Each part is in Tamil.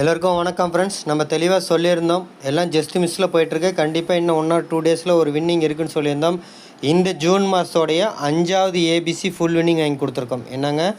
எல்லோருக்கும் வணக்கம் ஃப்ரெண்ட்ஸ் நம்ம தெளிவாக சொல்லியிருந்தோம். எல்லாம் ஜஸ்ட் மிஸ்ஸில் போயிட்டுருக்கு. கண்டிப்பாக இன்னும் ஒன் ஆர் டூ டேஸில் ஒரு வின்னிங் இருக்குன்னு சொல்லியிருந்தோம். இந்த ஜூன் மாதத்தோடைய அஞ்சாவது ஏபிசி ஃபுல் வின்னிங் வாங்கி கொடுத்துருக்கோம். என்னங்க?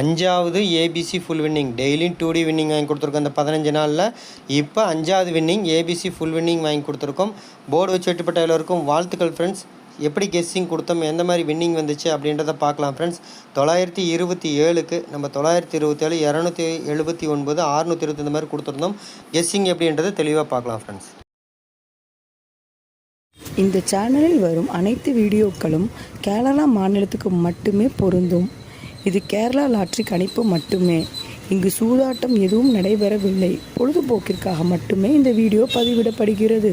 அஞ்சாவது ஏபிசி ஃபுல் வின்னிங் டெய்லியும் டூ டி வின்னிங் வாங்கி கொடுத்துருக்கோம் இந்த பதினஞ்சு நாளில். இப்போ அஞ்சாவது வின்னிங் ஏபிசி ஃபுல் வின்னிங் வாங்கி கொடுத்துருக்கோம். போர்டு வச்சு வெட்டுப்பட்ட எல்லோருக்கும் வாழ்த்துக்கள் ஃப்ரெண்ட்ஸ் எப்படி கெஸ்ஸிங் கொடுத்தோம் எந்த மாதிரி வின்னிங் வந்துச்சு அப்படின்றத பார்க்கலாம் ஃப்ரெண்ட்ஸ் தொள்ளாயிரத்தி இருபத்தி ஏழுக்கு நம்ம தொள்ளாயிரத்தி இருபத்தேழு இரநூத்தி எழுபத்தி ஒன்பது அறுநூற்றி இருபத்தி இந்த மாதிரி கொடுத்துருந்தோம். கெஸ்ஸிங் எப்படின்றத தெளிவாக பார்க்கலாம் ஃப்ரெண்ட்ஸ் இந்த சேனலில் வரும் அனைத்து வீடியோக்களும் கேரளா மாநிலத்துக்கு மட்டுமே பொருந்தும். இது கேரளா லாட்ரி கணிப்பு மட்டுமே. இங்கு சூதாட்டம் எதுவும் நடைபெறவில்லை. பொழுதுபோக்கிற்காக மட்டுமே இந்த வீடியோ பதிவிடப்படுகிறது.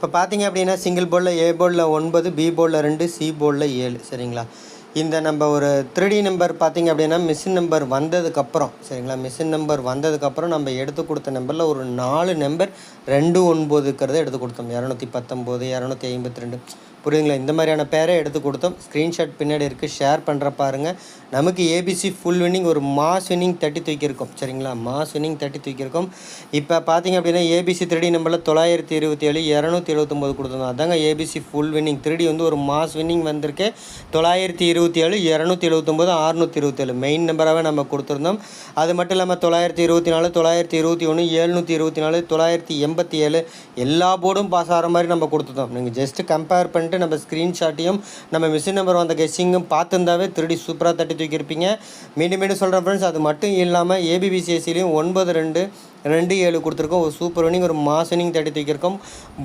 இப்போ பார்த்தீங்க அப்படின்னா சிங்கிள் போர்டில் ஏ போர்டில் ஒன்பது பி போர்டில் ரெண்டு சி போர்டில் ஏழு. சரிங்களா? இந்த நம்ம ஒரு த்ரீடி நம்பர் பார்த்தீங்க அப்படின்னா மிஷின் நம்பர் வந்ததுக்கப்புறம் சரிங்களா? மிஷின் நம்பர் வந்ததுக்கப்புறம் நம்ம எடுத்து கொடுத்த நம்பரில் ஒரு நாலு நம்பர் ரெண்டு ஒன்பதுக்கிறத எடுத்து கொடுத்தோம். இரநூத்தி பத்தொம்போது இரநூத்தி ஐம்பத்தி ரெண்டு. புரியுதுங்களா? இந்த மாதிரியான பேரை எடுத்து கொடுத்தோம். ஸ்க்ரீன்ஷாட் பின்னாடி இருக்குது ஷேர் பண்ணுற பாருங்கள் நமக்கு ஏபிசி ஃபுல் வின்னிங் ஒரு மாஸ் வின்னிங் தட்டி தூக்கியிருக்கோம். சரிங்களா? மாஸ் வின்னிங் தட்டி தூக்கியிருக்கோம். இப்போ பார்த்தீங்க அப்படின்னா ஏபிசி த்ரீடி நம்பரில் தொள்ளாயிரத்தி இருபத்தி ஏழு இரநூத்தி எழுபத்தொம்போது கொடுத்துருந்தோம் அதாங்க ஏபிசி ஃபுல் வின்னிங் த்ரீடி வந்து ஒரு மாஸ் வின்னிங் வந்திருக்கு. தொள்ளாயிரத்தி இருபத்தி ஏழு இரநூத்தி எழுபத்தொம்போது அறுநூற்றி இருபத்தேழு. மெயின் நம்பராகவே நம்ம கொடுத்துருந்தோம். அது மட்டும் இல்லாமல் தொள்ளாயிரத்தி இருபத்தி நாலு தொள்ளாயிரத்தி இருபத்தி ஒன்று எழுநூற்றி இருபத்தி நாலு தொள்ளாயிரத்தி எண்பத்தி ஏழு எல்லா போர்டும் பாஸ் ஆகிற மாதிரி நம்ம கொடுத்துருந்தோம் நீங்கள் ஜஸ்ட்டு கம்பேர் பண்ணி பண்ணிட்டு நம்ம ஸ்க்ரீன்ஷாட்டையும் நம்ம மிஷின் நம்பர் வந்த கெஸ்ஸிங்கும் பார்த்துருந்தாவே திருடி சூப்பராக தட்டி தூக்கியிருப்பீங்க. மீண்டும் மீண்டும் சொல்கிறேன் ஃப்ரெண்ட்ஸ் அது மட்டும் இல்லாமல் ஏபிபிசிஎஸ்சிலையும் ஒன்பது ரெண்டு ரெண்டு ஏழு கொடுத்துருக்கோம். ஒரு சூப்பர் வினிங் ஒரு மாஸ் வினிங் தட்டி தூக்கியிருக்கோம்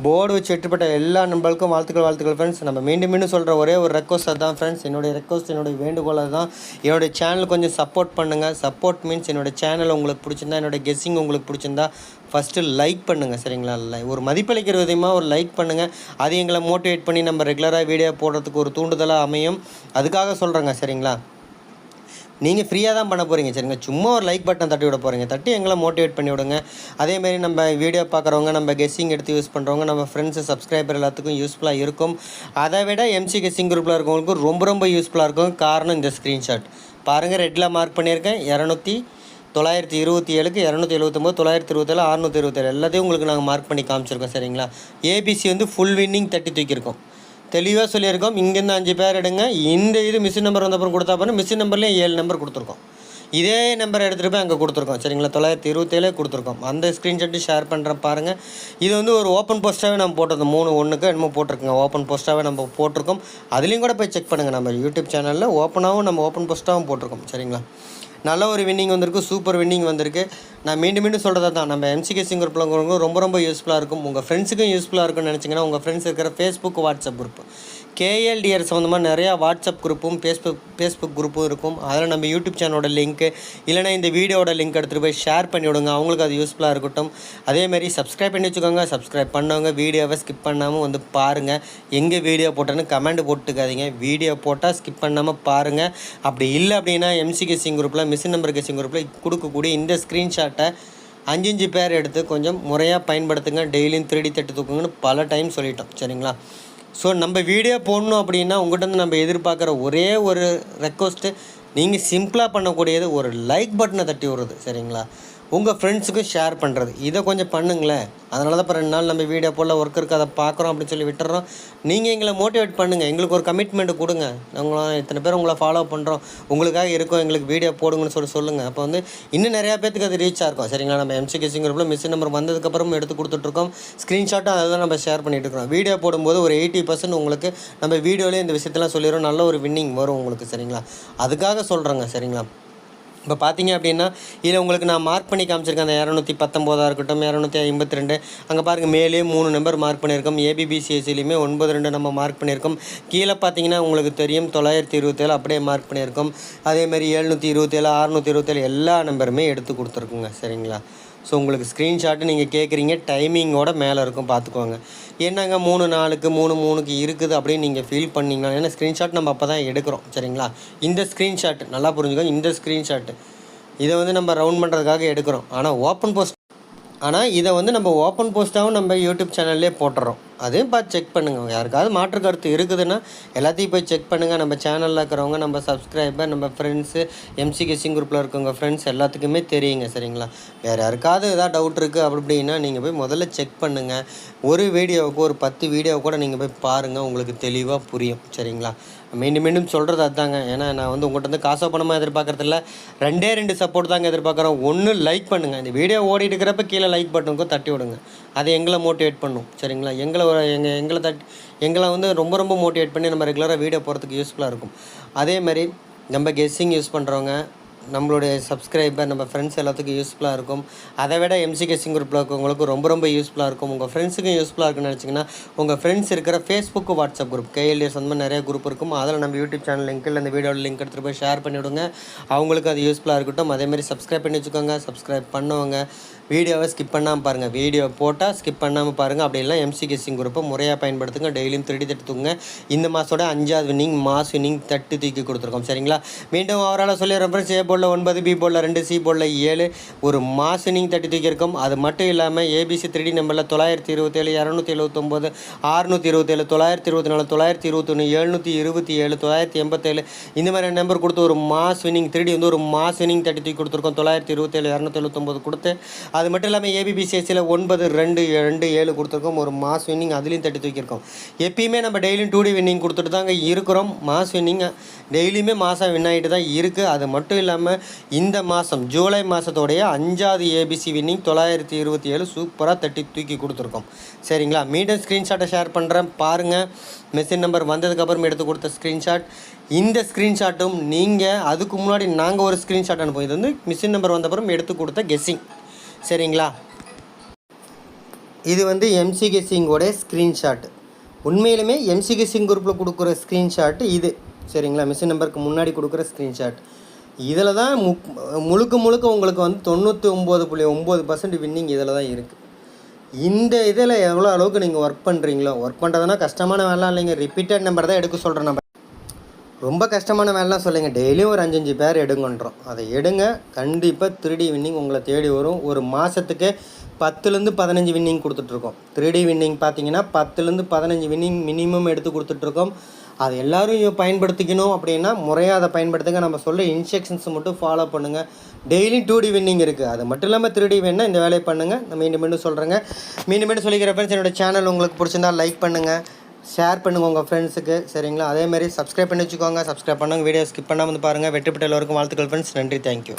போர்டு வச்சு வெட்டுப்பட்ட எல்லா நண்பர்களுக்கும் வாழ்த்துக்கள் வாழ்த்துக்கள் ஃப்ரெண்ட்ஸ் நம்ம மீண்டும் மீண்டும் சொல்கிற ஒரே ஒரு ரெக்வஸ்ட் அதுதான் ஃப்ரெண்ட்ஸ் என்னுடைய ரெக்வஸ்ட் என்னுடைய வேண்டுகோள் அதுதான். என்னுடைய சேனல் கொஞ்சம் சப்போர்ட் பண்ணுங்கள் சப்போர்ட் மீன்ஸ் என்னோட சேனல் உங்களுக்கு பிடிச்சிருந்தா என்னுடைய கெஸ்ஸிங் உங்களுக்கு பிடிச்சிருந்தா ஃபஸ்ட்டு லைக் பண்ணுங்கள் சரிங்களா? லை- ஒரு மதிப்பளிக்கிற விதமாக ஒரு லைக் பண்ணுங்கள் அது எங்களை மோட்டிவேட் பண்ணி நம்ம ரெகுலராக வீடியோ போடுறதுக்கு ஒரு தூண்டுதலாக அமையும். அதுக்காக சொல்கிறேங்க சரிங்களா? நீங்கள் ஃப்ரீயாக தான் பண்ண போகிறீங்க சரிங்க சும்மா ஒரு லைக் பட்டன் தட்டி விட போகிறீங்க தட்டி எங்களை மோட்டிவேட் பண்ணி விடுங்க. அதேமாரி நம்ம வீடியோ பார்க்குறவங்க நம்ம கெஸ்ஸிங் எடுத்து யூஸ் பண்ணுறவங்க நம்ம ஃப்ரெண்ட்ஸு சப்ஸ்கிரைபர் எல்லாத்துக்கும் யூஸ்ஃபுல்லாக இருக்கும். அதை விட எம்சி கெஸ்ஸிங் குரூப்பில் இருக்கவங்களுக்கும் ரொம்ப ரொம்ப யூஸ்ஃபுல்லாக இருக்கும். காரணம் இந்த ஸ்க்ரீன்ஷாட் பாருங்கள் ரெட்டில் மார்க் பண்ணியிருக்கேன். இரநூத்தி தொள்ளாயிரத்தி இருபத்தி ஏழுக்கு இரநூத்தி எழுபத்தொம்போது தொள்ளாயிரத்தி இருபத்தேழு அறுநூற்றி இருபத்தேழு. எல்லாத்தையும் உங்களுக்கு நாங்கள் மார்க் பண்ணி காமிச்சிருக்கோம். சரிங்களா? ஏபிசி வந்து ஃபுல் வின்னிங் தட்டி தூக்கியிருக்கோம். தெளிவாக சொல்லியிருக்கோம். இங்கேருந்து அஞ்சு பேர் எடுங்க. இந்த இது மிஷின் நம்பர் வந்தப்புறம் கொடுத்தா பாருங்க மிஷின் நம்பர்லேயும் ஏழு நம்பர் கொடுத்துருக்கோம். இதே நம்பர் எடுத்துகிட்டு போய் அங்கே கொடுத்துருக்கோம். சரிங்களா? தொள்ளாயிரத்தி இருபத்தேழே கொடுத்துருக்கோம். அந்த ஸ்க்ரீன்ஷாட்டு ஷேர் பண்ணுற பாருங்கள் இது வந்து ஒரு ஓப்பன் போஸ்ட்டாகவே நம்ம போட்டது மூணு ஒன்றுக்கு என்னமோ போட்டிருக்கோங்க. ஓப்பன் போஸ்ட்டாகவே நம்ம போட்டிருக்கோம். அதுலேயும் கூட போய் செக் பண்ணுங்கள் நம்ம யூடியூப் சேனலில் ஓப்பனாகவும் நம்ம ஓப்பன் போஸ்ட்டாகவும் போட்டிருக்கோம். சரிங்களா? நல்ல ஒரு வின்னிங் வந்திருக்கு சூப்பர் வின்னிங் வந்திருக்கு. நான் மீண்டும் மீண்டும் சொல்கிறதா தான் நம்ம எம்சிகே சிங்கர் பிள்ளைங்களுக்கும் ரொம்ப ரொம்ப யூஸ்ஃபுல்லாக இருக்கும். உங்கள் ஃப்ரெண்ட்ஸுக்கும் யூஸ்ஃபுல்லாக இருக்கும்னு நினச்சிங்கன்னா உங்கள் ஃப்ரெண்ட்ஸ் இருக்கிற ஃபேஸ்புக் வாட்ஸ்அப் குரூப் கேஎல்டிஆர் சம்மந்தமாக நிறையா வாட்ஸ்அப் குரூப்பும் ஃபேஸ்புக் ஃபேஸ்புக் குரூப்பும் இருக்கும். அதில் நம்ம யூடியூப் சேனலோட லிங்க்கு இல்லைனா இந்த வீடியோட லிங்க் எடுத்துகிட்டு போய் ஷேர் பண்ணி விடுங்க. அவங்களுக்கு அது யூஸ்ஃபுல்லாக இருக்கட்டும். அதேமாரி சப்ஸ்கிரைப் பண்ணி வச்சுக்கோங்க. சப்ஸ்கிரைப் பண்ணவங்க வீடியோவை ஸ்கிப் பண்ணாமல் வந்து பாருங்கள் எங்கே வீடியோ போட்டேன்னு கமெண்ட் போட்டுக்காதீங்க. வீடியோ போட்டால் ஸ்கிப் பண்ணாமல் பாருங்கள் அப்படி இல்லை அப்படின்னா எம்சி குரூப்பில் மிஷின் நம்பர் கேசிங் குரூப்பில் கொடுக்கக்கூடிய இந்த ஸ்க்ரீன்ஷாட்டை அஞ்சு அஞ்சு பேர் எடுத்து கொஞ்சம் முறையாக பயன்படுத்துங்க. டெய்லியும் திருடி தட்டு தூக்குங்கன்னு பல டைம் சொல்லிட்டோம். சரிங்களா? ஸோ நம்ம வீடியோ போடணும் அப்படின்னா உங்கள்கிட்ட நம்ம எதிர்பார்க்குற ஒரே ஒரு ரெக்வஸ்ட்டு நீங்கள் சிம்பிளாக பண்ணக்கூடியது ஒரு லைக் பட்டனை தட்டி விடுறது சரிங்களா? உங்கள் ஃப்ரெண்ட்ஸுக்கும் ஷேர் பண்ணுறது இதை கொஞ்சம் பண்ணுங்களேன். அதனால தான் இப்போ ரெண்டு நாள் நம்ம வீடியோ போல் ஒர்க் இருக்குது அதை பார்க்குறோம் அப்படின்னு சொல்லி விட்டுறோம். நீங்கள் எங்களை மோட்டிவேட் பண்ணுங்கள் எங்களுக்கு ஒரு கமிட்மெண்ட் கொடுங்க. நாங்களும் இத்தனை பேர் உங்களை ஃபாலோ பண்ணுறோம் உங்களுக்காக இருக்கோம். எங்களுக்கு வீடியோ போடுங்கன்னு சொல்லி சொல்லுங்கள் அப்போ வந்து இன்னும் நிறையா பேத்துக்கு அது ரீச் ஆகும் சரிங்களா? நம்ம எம்சி கிச்சிங் குரூப்பில் மிஸ் நம்பர் வந்ததுக்கப்புறம் எடுத்து கொடுத்துட்ருக்கோம் ஸ்க்ரீன்ஷாட்டும் அதை தான் நம்ம ஷேர் பண்ணிகிட்டு இருக்கிறோம். வீடியோ போடும்போது ஒரு எயிட்டி பர்சன்ட் உங்களுக்கு நம்ம வீடியோலேயே இந்த விஷயத்தெல்லாம் சொல்லிடுறோம். நல்ல ஒரு வின்னிங் வரும் உங்களுக்கு. சரிங்களா? அதுக்காக சொல்கிறேங்க சரிங்களா? இப்போ பார்த்தீங்க அப்படின்னா இதில் உங்களுக்கு நான் மார்க் பண்ணி காமிச்சிருக்கேன். அந்த இரநூத்தி பத்தொம்போதாக இருக்கட்டும் இரநூத்தி ஐம்பத்தி ரெண்டு அங்கே பாருங்கள் மேலே மூணு நம்பர் மார்க் பண்ணியிருக்கோம். ஏபிபிசிஎஸ்சிலையுமே ஒன்பது ரெண்டு நம்ம மார்க் பண்ணியிருக்கோம். கீழே பார்த்தீங்கன்னா உங்களுக்கு தெரியும் தொள்ளாயிரத்தி இருபத்தேழு அப்படியே மார்க் பண்ணியிருக்கோம். அதேமாதிரி எழுநூற்றி இருபத்தேழு அறுநூற்றி இருபத்தேழு எல்லா நம்பருமே எடுத்து கொடுத்துருக்குங்க. சரிங்களா? ஸோ உங்களுக்கு ஸ்க்ரீன்ஷாட்டு நீங்கள் கேட்குறீங்க டைமிங்கோட மேலே இருக்கும் பார்த்துக்கோங்க என்னங்க மூணு நாளுக்கு மூணு மூணுக்கு இருக்குது அப்படின்னு நீங்கள் ஃபீல் பண்ணிங்கன்னா ஏன்னா ஸ்க்ரீன்ஷாட் நம்ம அப்போ தான் எடுக்கிறோம் சரிங்களா? இந்த ஸ்க்ரீன்ஷாட் நல்லா புரிஞ்சுக்கோங்க இந்த ஸ்க்ரீன்ஷாட்டு இதை வந்து நம்ம ரவுண்ட் பண்ணுறதுக்காக எடுக்கிறோம். ஆனால் ஓப்பன் போஸ்ட் ஆனால் இதை வந்து நம்ம ஓப்பன் போஸ்ட்டாகவும் நம்ம யூடியூப் சேனல்லே போட்டுறோம். அதையும் பார்த்து செக் பண்ணுங்கள் யாருக்காவது மாற்று கருத்து இருக்குதுன்னா எல்லாத்தையும் போய் செக் பண்ணுங்கள் நம்ம சேனலில் இருக்கிறவங்க நம்ம சப்ஸ்கிரைபர் நம்ம ஃப்ரெண்ட்ஸு எம்சி கிசிங் குரூப்பில் இருக்கவங்க ஃப்ரெண்ட்ஸ் எல்லாத்துக்குமே தெரியுங்க சரிங்களா? வேறு யாருக்காவது எதாவது டவுட் இருக்குது அப்படி அப்படின்னா நீங்கள் போய் முதல்ல செக் பண்ணுங்கள் ஒரு வீடியோவுக்கு ஒரு பத்து வீடியோ கூட நீங்கள் போய் பாருங்கள் உங்களுக்கு தெளிவாக புரியும் சரிங்களா? மீண்டும் மீண்டும் சொல்கிறது அதுதாங்க ஏன்னா நான் வந்து உங்கள்கிட்ட வந்து காசோ பணமாக எதிர்பார்க்குறதில்ல ரெண்டே ரெண்டு சப்போர்ட் தாங்க எதிர்பார்க்குறோம். ஒன்று லைக் பண்ணுங்கள் இந்த வீடியோ ஓடிட்டு இருக்கிறப்ப கீழே லைக் பட்டனுக்கும் தட்டி விடுங்க. அது எங்களை மோட்டிவேட் பண்ணும் சரிங்களா? எங்களை எங்களை எங்கள் எங்களை தட் எங்களை வந்து ரொம்ப ரொம்ப மோட்டிவேட் பண்ணி நம்ம ரெகுலராக வீடியோ போகிறதுக்கு யூஸ்ஃபுல்லாக இருக்கும். அதே மாதிரி நம்ம கெஸ்ஸிங் யூஸ் பண்ணுறவங்க நம்மளுடைய சப்ஸ்கிரைபர் நம்ம ஃப்ரெண்ட்ஸ் எல்லாத்துக்கும் யூஸ்ஃபுல்லாக இருக்கும். அதை விட எம்சி கெஸ்ஸிங் குரூப்பில் இருக்கவங்களுக்கும் ரொம்ப ரொம்ப யூஸ்ஃபுல்லாக இருக்கும். உங்கள் ஃப்ரெண்ட்ஸுக்கும் யூஸ்ஃபுல்லாக இருக்குன்னு நினச்சிங்கன்னா உங்கள் ஃப்ரெண்ட்ஸ் இருக்கிற ஃபேஸ்புக் வாட்ஸ்அப் குரூப் கேஎல்டிஎஸ் அந்த மாதிரி நிறைய குரூப் இருக்கும். அதில் நம்ம யூடியூப் சேனல் லிங்க் இல்லை இந்த வீடியோட லிங்க் எடுத்துகிட்டு போய் ஷேர் பண்ணிவிடுங்க. அவங்களுக்கு அது யூஸ்ஃபுல்லாக இருக்கட்டும். அதேமாதிரி சப்ஸ்கிரைப் பண்ணி வச்சுக்கோங்க. சப்ஸ்கிரைப் பண்ணவங்க. வீடியோவை ஸ்கிப் பண்ணாமல் பாருங்கள் வீடியோ போட்டால் ஸ்கிப் பண்ணாமல் பாருங்கள் அப்படி இல்லை எம்சி கெஸ்ஸிங் குரூப்பை முறையாக பயன்படுத்துங்க. டெய்லியும் திருடி தட்டுத்துங்க இந்த மாதத்தோட அஞ்சாவது வின்னிங் மாஸ் வின்னிங் தட்டு தூக்கி கொடுத்துருக்கோம். சரிங்களா? மீண்டும் அவரால் சொல்லி ரெஃபரன்ஸ் ஏ போர்டில் ஒன்பது பி போர்டில் ரெண்டு சி போர்டில் ஏழு. ஒரு மாஸ் வின்னிங் தட்டி தூக்கியிருக்கோம். அது மட்டும் இல்லாமல் ஏபிசி த்ரீ நம்பரில் தொள்ளாயிரத்தி இருபத்தேழு இரநூத்தி எழுபத்தொம்போது ஆறுநூற்றி இருபத்தேழு தொள்ளாயிரத்தி இருபத்தி நாலு தொள்ளாயிரத்தி இருபத்தொன்று எழுநூற்றி இருபத்தி ஏழு தொள்ளாயிரத்தி எண்பத்தேழு. இந்த மாதிரி நம்பர் கொடுத்து ஒரு மாஸ் வின்னிங் த்ரீ வந்து ஒரு மாஸ் வின்னிங் தட்டி தூக்கி கொடுத்துருக்கோம். தொள்ளாயிரத்தி இருபத்தேழு இரநூத்தி எழுபத்தொம்போது கொடுத்து. அது மட்டும் இல்லாமல் ஏபிபிசிஎஸ்சியில் ஒன்பது ரெண்டு ரெண்டு ஏழு கொடுத்துருக்கோம். ஒரு மாஸ் வின்னிங் அதுலேயும் தட்டி தூக்கியிருக்கோம். எப்பயுமே நம்ம டெய்லியும் டூ டி வின்னிங் கொடுத்துட்டு தாங்க இருக்கிறோம். மாஸ் வின்னிங் டெய்லியுமே மாதம் வின் ஆகிட்டு தான் இருக்குது அது மட்டும் இல்லாமல் இந்த மாதம் ஜூலை மாதத்தோடைய அஞ்சாவது ஏபிசி வின்னிங் தொள்ளாயிரத்தி இருபத்தி ஏழு சூப்பராக தட்டி தூக்கி கொடுத்துருக்கோம். சரிங்களா? மீண்டும் ஸ்க்ரீன்ஷாட்டை ஷேர் பண்ணுறேன் பாருங்கள் மெஷின் நம்பர் வந்ததுக்கப்புறம் எடுத்து கொடுத்த ஸ்க்ரீன்ஷாட் இந்த ஸ்க்ரீன்ஷாட்டும் நீங்கள் அதுக்கு முன்னாடி நாங்கள் ஒரு ஸ்க்ரீன்ஷாட் அனுப்புவோம் இது வந்து மிஷின் நம்பர் வந்தப்புறம் எடுத்து கொடுத்த கெஸ்ஸிங் சரிங்களா? இது வந்து எம்சி கெஸ்ஸிங்கோடைய ஸ்க்ரீன்ஷாட் உண்மையிலுமே எம்சி கெஸ்ஸிங் குரூப்பில் கொடுக்குற ஸ்க்ரீன்ஷாட் இது. சரிங்களா? மிஷின் நம்பருக்கு முன்னாடி கொடுக்குற ஸ்க்ரீன்ஷாட் இதில் தான் முக் முழுக்க முழுக்க உங்களுக்கு வந்து தொண்ணூற்றி ஒம்பது புள்ளி ஒம்பது பர்சன்ட் வின்னிங் இதில் தான் இருக்குது இந்த இதில் எவ்வளோ அளவுக்கு நீங்கள் ஒர்க் பண்ணுறீங்களோ ஒர்க் பண்ணுறதுனா கஷ்டமான வேலை இல்லைங்க. ரிப்பீட்டட் நம்பர் தான் எடுக்க சொல்கிற நம்பர் ரொம்ப கஷ்டமான வேலைலாம் சொல்லுங்க. டெய்லியும் ஒரு அஞ்சஞ்சு பேர் எடுங்கன்றோம். அதை எடுங்க. கண்டிப்பாக த்ரீ வின்னிங் உங்களை தேடி வரும். ஒரு மாதத்துக்கு பத்துலேருந்து பதினஞ்சு வின்னிங் கொடுத்துட்ருக்கோம் த்ரீ வின்னிங் பார்த்தீங்கன்னா பத்துலேருந்து பதினஞ்சு வின்னிங் மினிமம் எடுத்து கொடுத்துட்ருக்கோம் அது எல்லோரும் பயன்படுத்திக்கணும் அப்படின்னா முறையாக அதை பயன்படுத்துங்க. நம்ம சொல்ல இன்ஸ்ட்ரக்ஷன்ஸ் மட்டும் ஃபாலோ பண்ணுங்கள் டெய்லி டூ டி வின்னிங் இருக்குது அது மட்டும் இல்லாமல் த்ரீ டி வேணால் இந்த வேலையை பண்ணுங்கள் நான் மீண்டும் மீண்டும் சொல்கிறேங்க மீண்டும் மீண்டும் சொல்லிக்கிற ஃப்ரெண்ட்ஸ் என்னோட சேனல் உங்களுக்கு பிடிச்சிருந்தா லைக் பண்ணுங்கள் ஷேர் பண்ணுங்கள் உங்கள் ஃப்ரெண்ட்ஸுக்கு சரிங்களா? அதேமாதிரி சப்ஸ்கிரைப் பண்ணி வச்சுக்கோங்க. சப்ஸ்கிரைப் பண்ணுங்கள் வீடியோ ஸ்கிப் பண்ணாமல் வந்து பாருங்கள் வெற்றி பெற்ற எல்லோருக்கும் வாழ்த்துக்கள் ஃப்ரெண்ட்ஸ் நன்றி. தேங்க்யூ